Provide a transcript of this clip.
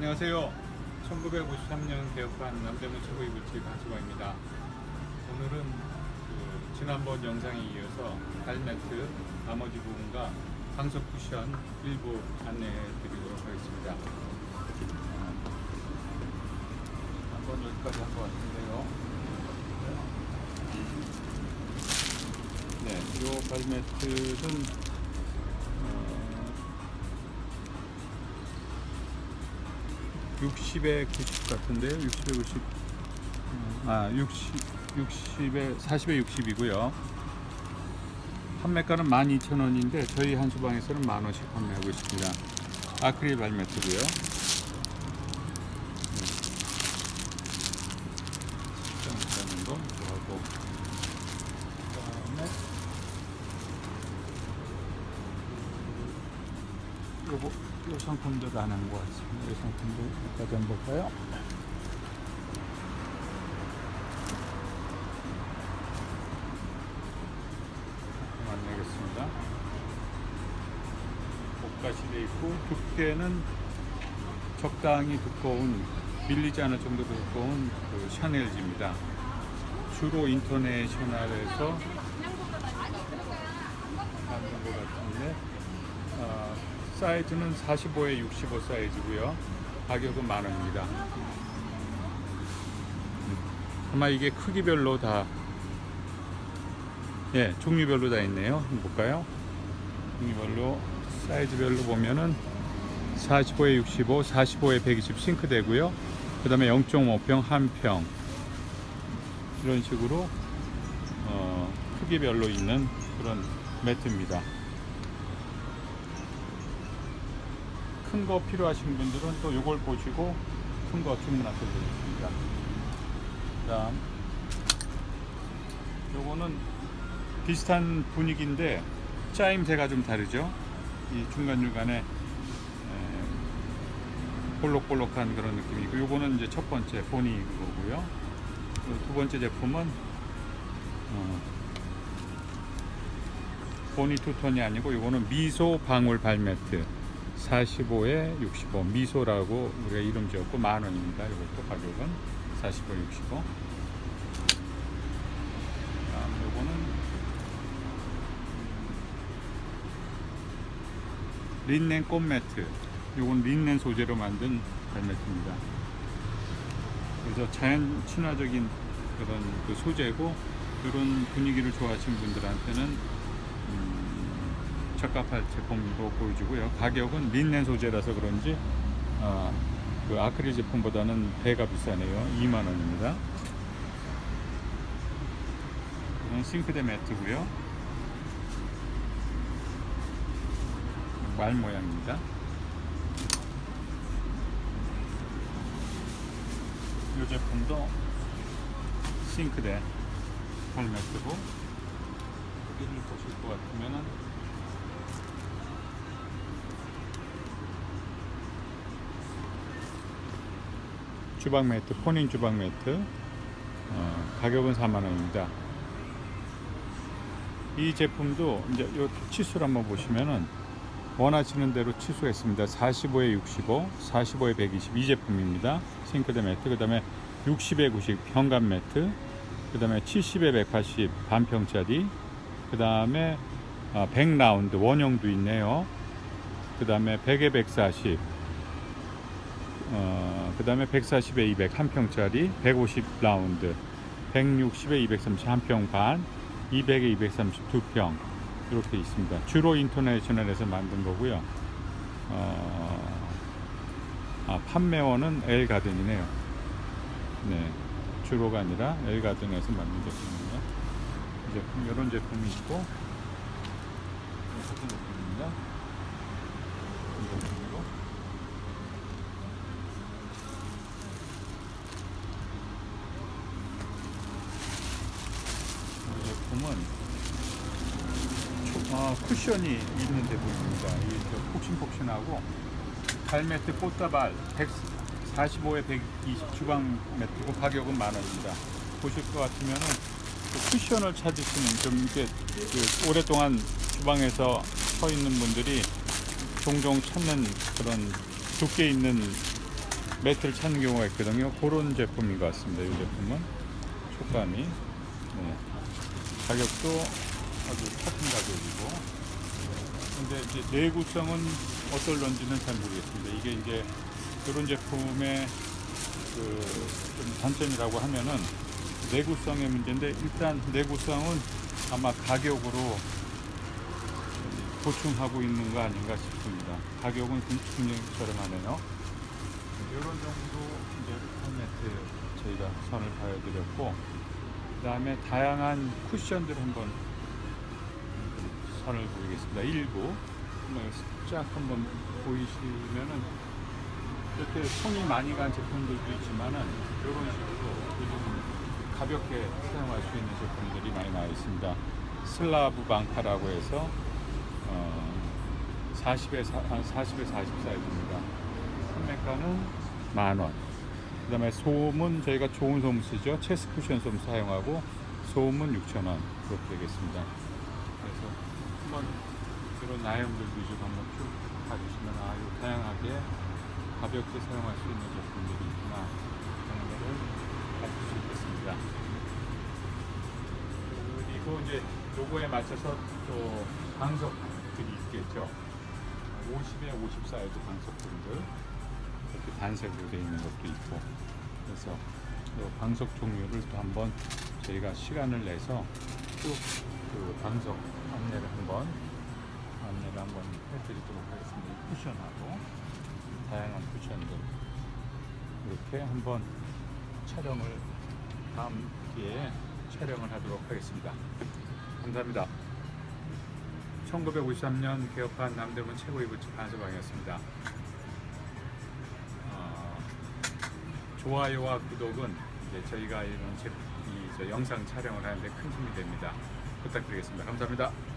안녕하세요. 1953년 개업한 남대문 최고 이불집 한수광입니다. 오늘은 그 지난번 영상에 이어서 발매트 나머지 부분과 방석 쿠션 일부 안내해 드리도록 하겠습니다. 어, 한번 여기까지 한 것 같은데요. 네, 이 발매트는 60에 90 같은데요. 60에 90. 아, 60, 60에 40에 60이고요. 판매가는 12,000원인데 저희 한수방에서는 만 원씩 판매하고 있습니다. 아크릴 발매트고요. 는 거, 하고 그다음에 요거 요 상품도 안한 것 같습니다. 이 상품도 여기까지 한번 볼까요? 상품 안내하겠습니다. 옷가시 돼 있고 두께는 적당히 두꺼운 밀리지 않을 정도로 두꺼운 그 샤넬지입니다. 주로 인터내셔널에서 만든 것 같은데 아, 사이즈는 45에 65 사이즈고요. 가격은 만 원입니다. 음, 아마 이게 크기별로 다 예, 종류별로 다 있네요. 한번 볼까요? 종류별로 사이즈별로 보면은 45에 65, 45에 120 싱크대고요. 그 다음에 0.5평, 한평 이런 식으로 어, 크기별로 있는 그런 매트입니다. 큰 거 필요하신 분들은 또 이걸 보시고 큰 거 주문하셔도 되겠습니다. 그다음 요거는 비슷한 분위기인데 짜임새가 좀 다르죠. 이 중간중간에 에, 볼록볼록한 그런 느낌이고 요거는 이제 첫 번째 그거고요. 그리고 두 번째 제품은 어, 보니 투톤이 아니고 요거는 미소 방울 발매트 45에 65 미소라고 우리가 이름 지었고 만 원입니다. 이것도 가격은 45, 65. 다음 요거는 린넨 꽃 매트. 요건 린넨 소재로 만든 발매트입니다. 그래서 자연 친화적인 그런 그 소재고 이런 분위기를 좋아하시는 분들한테는 음, 적합할 제품으로 보여주고요. 가격은 린넨 소재라서 그런지 아, 그 아크릴 제품보다는 배가 비싸네요. 2만 원입니다. 이건 싱크대 매트고요. 말 모양입니다. 이 제품도 싱크대 발 매트고 여기를 보실 것 같으면은 주방 매트, 폰인 주방 매트 어, 가격은 4만 원입니다. 이 제품도 이제 요 치수를 한번 보시면은 원하시는 대로 치수가 있습니다. 45에 65, 45에 120 이 제품입니다. 싱크대 매트, 그 다음에 60에 90 현관 매트, 그 다음에 70에 180 반평짜리, 그 다음에 100 라운드 원형도 있네요. 그 다음에 100에 140, 어, 그 다음에 140에 200 한 평짜리, 150 라운드, 160에 230 한평 반, 200에 230 두 평. 이렇게 있습니다. 주로 인터내셔널에서 만든 거고요. 어, 아, 판매원은 L 가든이네요. 네, 주로가 아니라 L 가든에서 만든 제품이에요. 이 제품 이런 제품이 있고 이 같은 제품입니다. 이 제품으로 이 제품은 초- 어, 쿠션이 있는 제품입니다. 이 폭신폭신하고 발매트 꽃다발 145에 120 주방 매트고 가격은 만 원입니다. 보실 것 같으면은 그 쿠션을 찾으시는 좀 이렇게 그 오랫동안 주방에서 서 있는 분들이 종종 찾는 그런 두께 있는 매트를 찾는 경우가 있거든요. 그런 제품인 것 같습니다. 이 제품은 촉감이 네. 가격도 아주 착한 가격이고 근데 이제 내구성은 어떨런지는 잘 모르겠습니다. 이게 이제 이런 제품의 그좀 단점이라고 하면은 내구성의 문제인데 일단 내구성은 아마 가격으로 보충하고 있는 거 아닌가 싶습니다. 가격은 굉장히 저렴하네요. 이런 정도 이제 헬메트 저희가 선을 봐드렸고 그 다음에 다양한 쿠션들 한번 선을. 일부 한번 쫙 한번 보이시면은 이렇게 손이 많이 간 제품들도 있지만은 이런 식으로 가볍게 사용할 수 있는 제품들이 많이 나와 있습니다. 슬라브 방파라고 해서 어, 40에 40에 40 사이즈입니다. 판매가는 만 원. 그다음에 소음은 저희가 좋은 소음 쓰죠. 체스 쿠션 소음 사용하고 소음은 6천 원 그렇게 되겠습니다. 한번 이런 나형들도 좀 한번 쭉 봐주시면 아, 이 다양하게 가볍게 사용할 수 있는 제품들이 있구나 하는 것을 아실 수 있겠습니다. 그리고 이제 로고에 맞춰서 또 방석들이 있겠죠. 50에 50 사이즈 방석들들 이렇게 단색으로 되어 있는 것도 있고 그래서 그 방석 종류를 또 한번 저희가 시간을 내서 쭉 그 방석 안내를 한번 안내를 한번 해드리도록 하겠습니다. 이 쿠션하고 다양한 쿠션들 이렇게 한번 촬영을 다음 기회에 촬영을 하도록 하겠습니다. 감사합니다. 1953년 개업한 남대문 최고의 부츠 반서방이었습니다. 어, 좋아요와 구독은 저희가 이런 제, 이, 저 영상 촬영을 하는데 큰 힘이 됩니다. 부탁드리겠습니다. 감사합니다.